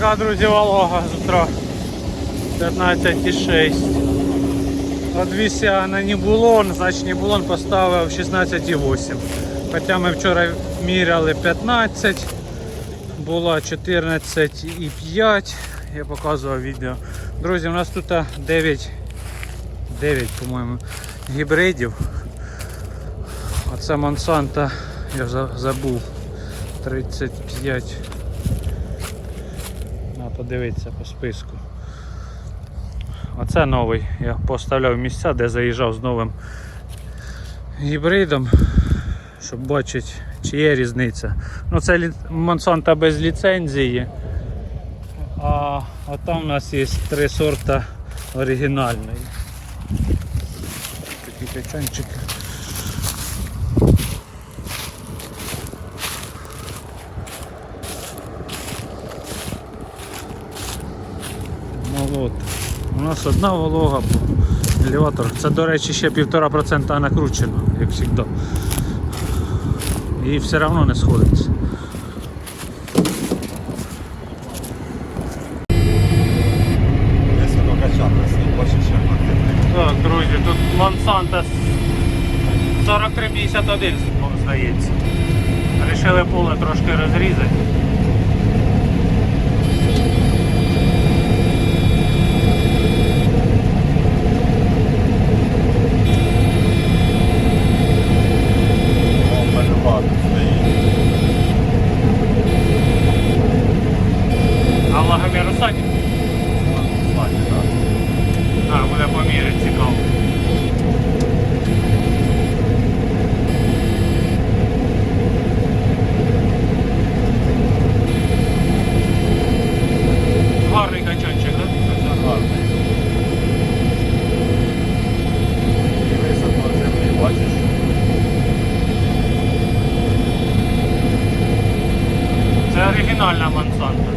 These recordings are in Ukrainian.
Така, друзі, волога з утра. 15,6. От вісяна не було, значить не було, поставив 16,8. Хоча ми вчора міряли 15, була 14,5. Я показував відео. Друзі, у нас тут 9, 9 по-моєму, гібридів. Оце Монсанто, я за- забув, 35. На, подивитися по списку. Оце новий. Я поставляв місця, де заїжджав з новим гібридом, щоб бачити, чи є різниця. Ну це Monsanto без ліцензії. А, а там у нас є три сорта оригінальної. Такі качанчики. Молот. У нас одна волога, елеватор. Це, до речі, ще 1,5% накручено, як завжди. І все одно не сходиться. Так, друзі, тут Monsanto 4351, здається. Рішили поле трошки розрізати. А влагомір у саді? Слайді, так. А, буде поміряти, цікаво. Гарний качанчик, так? Це гарний. І високо в землі, бачиш? Це оригінальна Монсанто.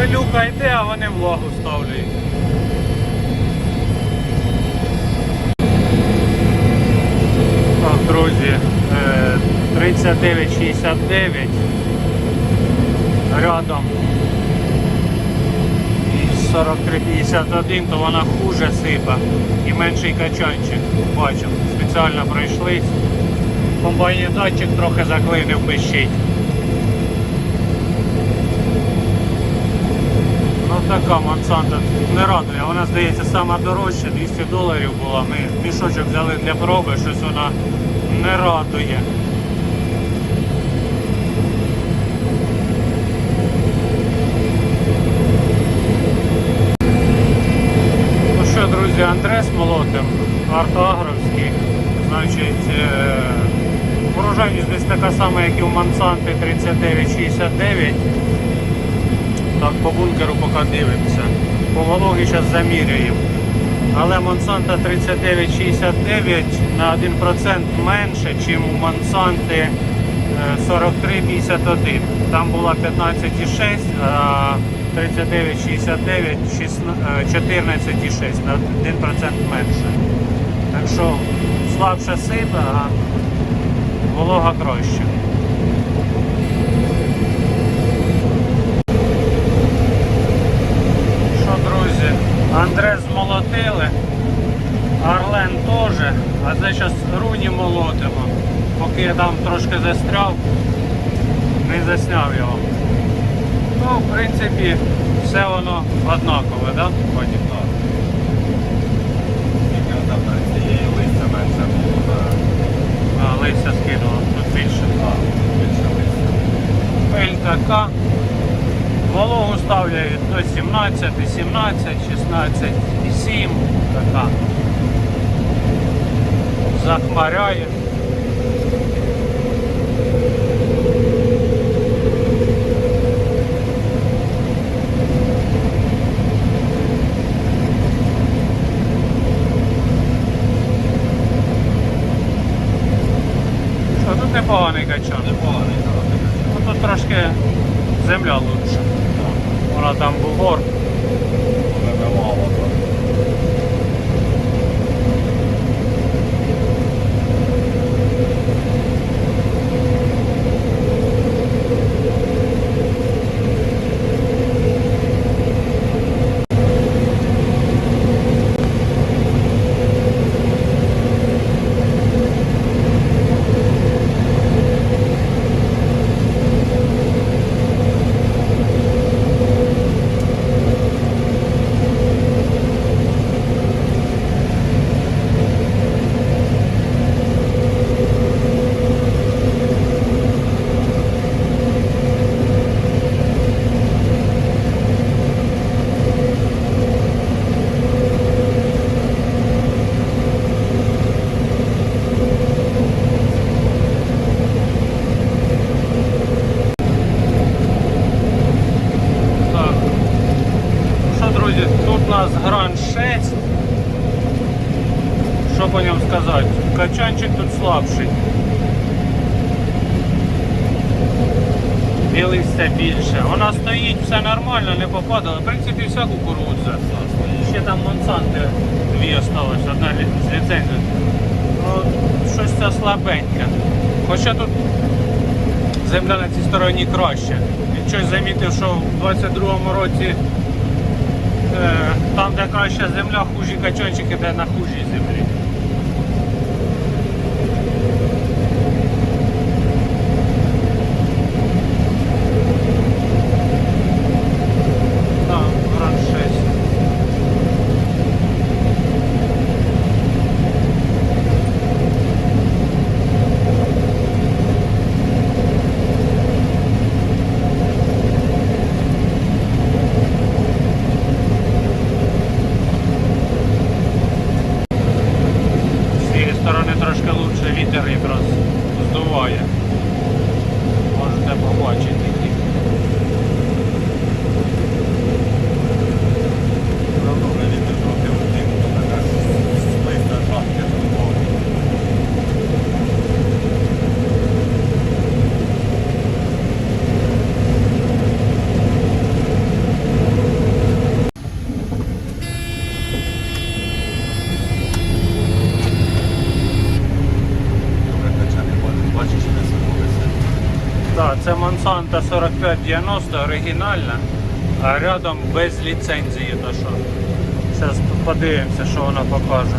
Пилюка йде, а вони влагу ставлять. Так, друзі, е, 3969 рядом із 4351, то вона хуже сипа і менший качанчик. Бачимо, спеціально пройшлись. Комбайні датчик трохи заклинив пищить. Ну така Монсанто не радує. Вона здається сама дорожча, 200 доларів була. Ми мішочок взяли для проби, щось вона не радує. Ну що, друзі, Андрес молотим, артоагровський. Значить, е, урожайність десь така сама, як і у Монсанти 3969. Так, по бункеру поки дивимося. По вологі зараз заміряємо. Але Monsanto 3969 на 1% менше, ніж у е, 4351. Там була 15,6, а 3969 е, 14,6 на 1% менше. Так що слабше сипе, а волога краще. Що, друзі, Андре змолотили, Арлен теж, а зараз руні молотимо. Поки я там трошки застряв, не засняв його. Ну, в принципі, все воно однакове, да? Потім. Так. Тільки там цієї листя менше було. А, листя скинуло, тут більше. Так, більше листя. Пиль така. Вологу ставляють до 17, 17, 16 і 7. Така. Захмаряє. Непоганий качан. Непоганий, так. Ну, тут трошки земля лучше. Вона там бугор. Вже немало, так. Так. Що, друзі, тут у нас гран 6. Що по ньому сказати? Качанчик тут слабший. Білий все більше. Вона стоїть, все нормально, не попадала. В принципі, вся кукурудза. Ще там Монсанти дві осталось, одна з ліцензією. Ну, щось це слабеньке. Хоча тут земля на цій стороні краще. Він щось замітив, що в 22-му році е, там, де краща земля, хужі качанчики, де на хужій землі. Так, гран 6. З цієї сторони трошки лучше вітер якраз здуває. Можете побачити. Monsanto 4590 оригінальна, а рядом без ліцензії. Зараз подивимося, що вона покаже.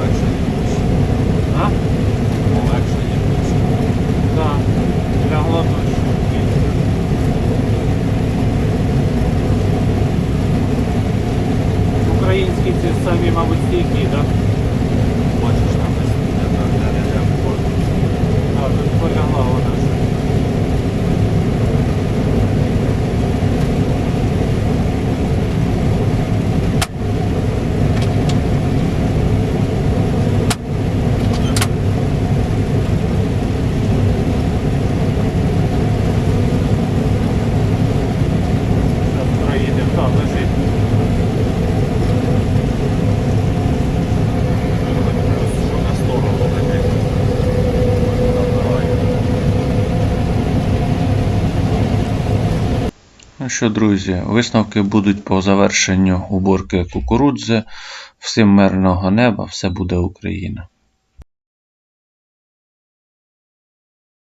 Легше їм А? легше їм Так, лягло точно. Українські ці самі, мабуть, стійкі, так? Бачиш, там десь я так не рядям ходить. Так, тут полягла вона. ж. Зараз проїдемо, так, лежить. Що на сторону летить. Забирає. Ну що, друзі, висновки будуть по завершенню уборки кукурудзи. Всім мирного неба, все буде Україна.